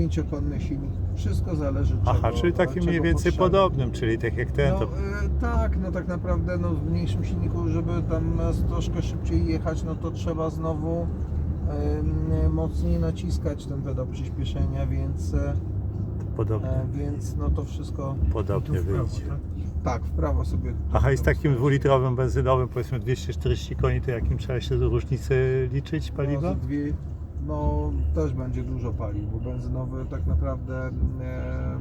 pięciokonny silnik. Wszystko zależy Aha, czego, czyli takim mniej więcej potrzeba. podobnym, czyli tak jak ten, No, to e, tak, no tak naprawdę no, w mniejszym silniku, żeby tam troszkę szybciej jechać, no to trzeba znowu mocniej naciskać ten pedał przyspieszenia, więc, e, podobnie, więc no to wszystko podobnie wyjdzie. tak? tak, w prawo sobie. Aha, i z takim dwulitrowym benzynowym, powiedzmy 240 koni, to jakim trzeba się różnicę liczyć No, paliwa? dwie, no też będzie dużo paliw, bo benzynowy tak naprawdę e,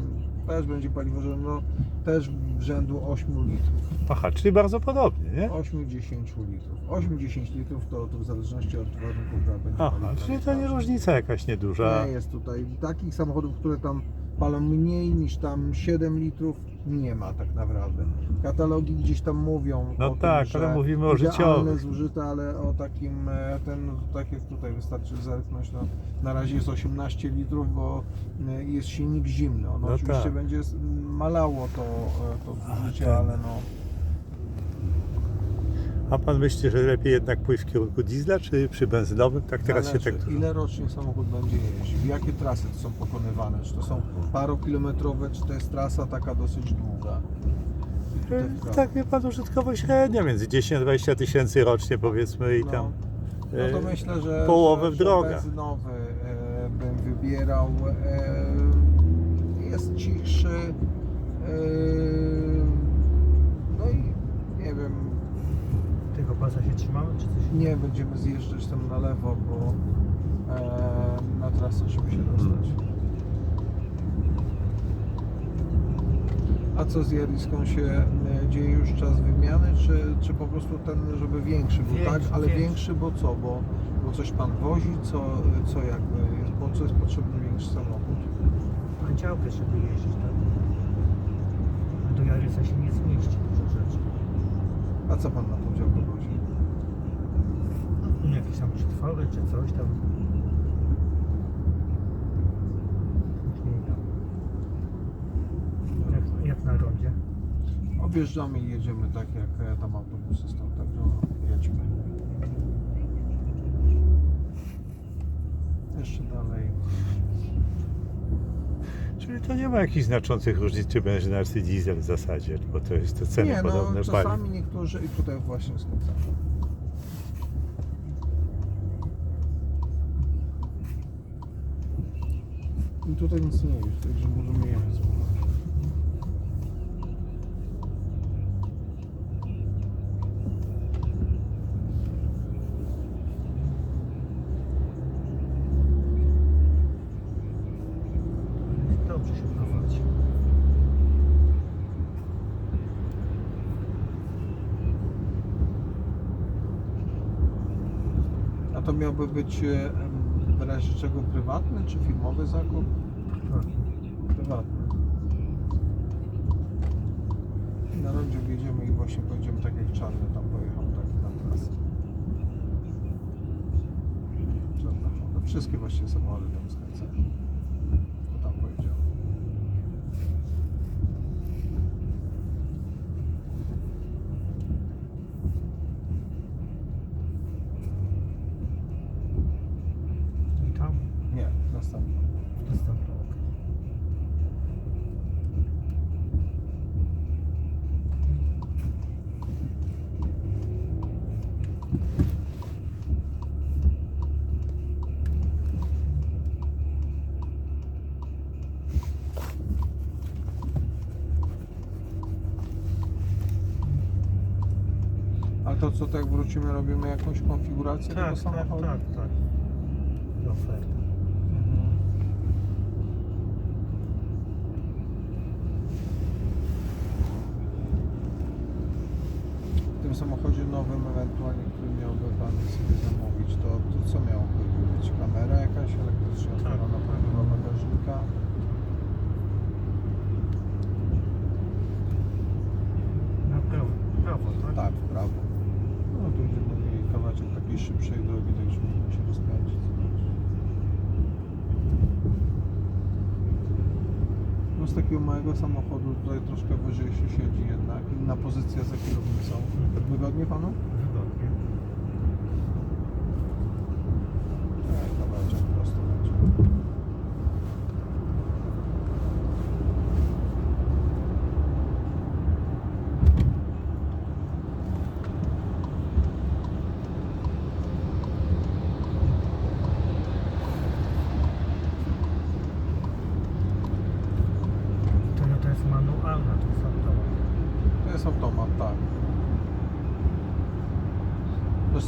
też będzie paliwo, że no też w rzędu 8 litrów. Aha, czyli bardzo podobnie, nie? 8-10 litrów. 8-10 litrów to, to w zależności od warunków która będzie Aha, paliwa czyli to nie różnica jakaś nieduża. Nie jest tutaj. Takich samochodów, które tam palą mniej niż tam 7 litrów, nie ma tak naprawdę. Katalogi gdzieś tam mówią. No o tym, tak, że ale mówimy o idealne życiowych. zużyte, ale o takim, e, ten, tak jak tutaj wystarczy zerknąć, no, na razie jest 18 litrów, bo e, jest silnik zimny. Ono No oczywiście tak. będzie s- malało to, e, to zużycie, ale no. A pan myśli, że lepiej jednak pójść w kierunku diesla, czy przy benzynowym? Tak teraz się Zależy, tak... ile rocznie samochód będzie jeździł, jakie trasy to są pokonywane, czy to są parokilometrowe, czy to jest trasa taka dosyć długa. Prawo. Tak wie pan, użytkowo średnia, między 10 a 20 tysięcy rocznie powiedzmy i No. tam... No to e, myślę, że, połowę że, w drogach. benzynowy e, bym wybierał. E, jest cichszy. E, no i pasa się trzymamy, czy coś? nie będziemy zjeżdżać tam na lewo, bo e, na trasę, żeby się dostać. A co z Jariską się e, dzieje już czas wymiany, czy, czy po prostu ten, żeby większy był, Większy, tak? Ale większy. większy, bo co? Bo, bo coś pan wozi, co, co jakby, jest, po co jest potrzebny większy samochód? Pan działkę, żeby jeździć, tak? A do Jarysa się nie zmieści dużo rzeczy. A co pan na tą działkę wozi? Jakieś tam przetwory, czy coś tam. Jak, jak na rondzie. Objeżdżamy i jedziemy tak, jak e, tam autobusy są, także jedźmy. Jeszcze dalej. Czyli to nie ma jakichś znaczących różnic, czy benzyna, czy diesel w zasadzie, bo to jest to ceny Nie, no podobne paliw. czasami niektórzy i tutaj właśnie skręcamy. I tutaj nic nie jest, także możemy jechać spokojnie. Dobrze się prowadzi. A to miałby być e, razie czego prywatny czy firmowy zakup? Prywatny. Na rondzie wjedziemy i właśnie pojedziemy tak jak czarny tam pojechał, tak na trasę. Czarna. Wszystkie właściwie samochody tam skręcają. To tam pojedziemy. I tam Nie, następny. następną. Ale to co, tak wrócimy, robimy jakąś konfigurację tego Tak, tak, samochodu? tak, tak. I oferta. Mhm. W tym samochodzie nowym ewentualnie, który miałby Pan sobie zamówić, to, to co miałoby być? Kamera jakaś elektryczna Tak. bagażnika? Na prawo, prawo, tak? Tak, w prawo. Tu będziemy mieli kawałeczek takiej szybszej drogi, żeby mógł się rozpędzić. No z takiego małego samochodu tutaj troszkę wyżej się siedzi jednak. Inna pozycja za kierownicą. Wygodnie Panu? Wygodnie. Tak, kawałeczek prosto będzie.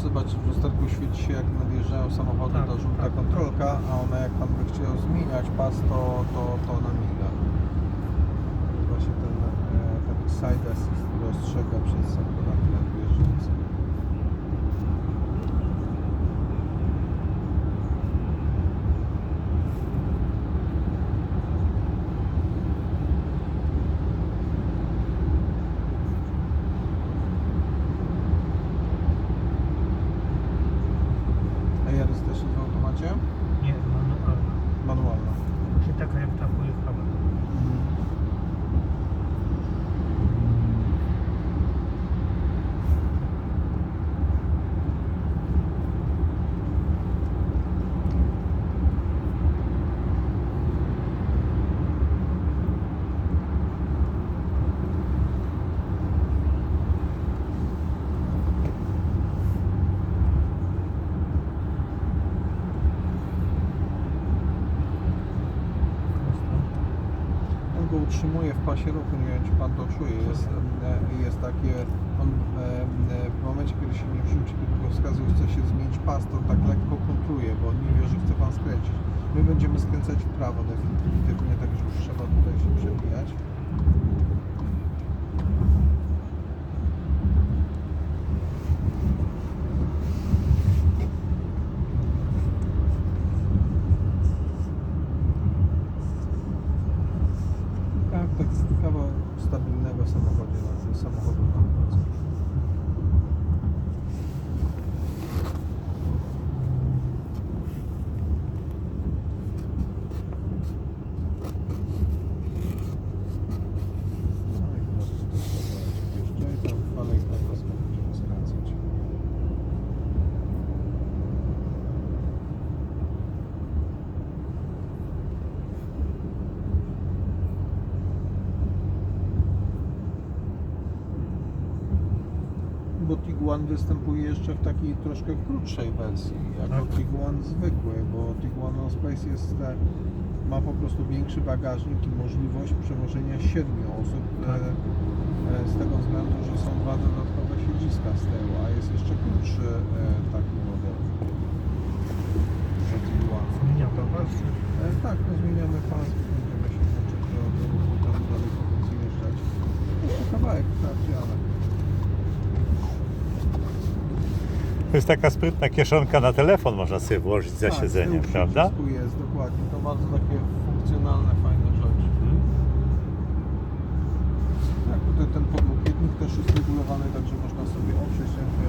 Zobaczyć, w lusterku świeci się jak nadjeżdżają samochody, ta żółta tak. kontrolka, a ona jak Pan by chciał zmieniać pas, to, to, to ona miga. To jest właśnie ten e, taki side assist, który ostrzega przed samochodami nadjeżdżającymi. A Jarys też jest w automacie? Nie, manualna. Manualna. Właśnie taka jak ta pojechała. Prosto. On utrzymuje w pasie ruchu, nie wiem czy pan to czuje. Jest, e, jest takie, on e, w momencie kiedy się nie wrzuci, go wskazuje, chce się zmienić pas, to tak lekko kontruje, bo nie wie, że chce pan skręcić. My będziemy skręcać w prawo definitywnie, także już trzeba tutaj się przebijać. Tak, tak jest kawał stabilnego samochodzie na tym samochodu na ulicy. No i teraz tutaj kawałek jeszcze i tam dalej na pasmo będziemy skręcać. Bo Tiguan występuje jeszcze w takiej troszkę krótszej wersji, jako Tak. Tiguan zwykły, bo Tiguan No Space jest, e, ma po prostu większy bagażnik i możliwość przewożenia 7 osób Tak. e, e, z tego względu, że są dwa dodatkowe siedziska z tyłu, a jest jeszcze krótszy e, taki model. to pas. E, tak, no zmieniamy pas, będziemy się włączyć do, do ruchu, tam dalej potem zjeżdżać. Jeszcze kawałek wprawdzie, ale To jest taka sprytna kieszonka na telefon, można sobie włożyć za tak, siedzeniem, prawda? wszystko jest, dokładnie. To bardzo takie funkcjonalne, fajne rzeczy. Tak, tutaj ten podłokietnik też jest regulowany, także można sobie oprzeć rękę,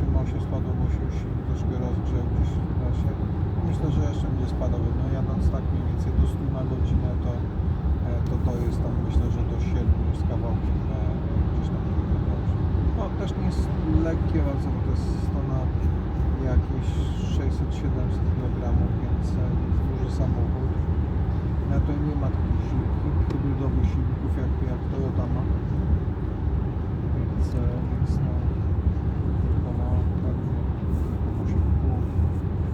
8,8 spadło, bo się już troszkę rozgrzał gdzieś w trasie. Myślę, że jeszcze będzie spadał. No jadąc tak mniej więcej do 100 na godzinę, to e, to, to jest tam myślę, że do 7 z kawałkiem gdzieś tam dobrze. No też nie jest lekkie bardzo, bo to jest 100 na jakieś 600-700 kg, więc e, duży samochód. Na to nie ma takich silników, hybrydowych silników jak, jak Toyota ma. Więc, e, więc no,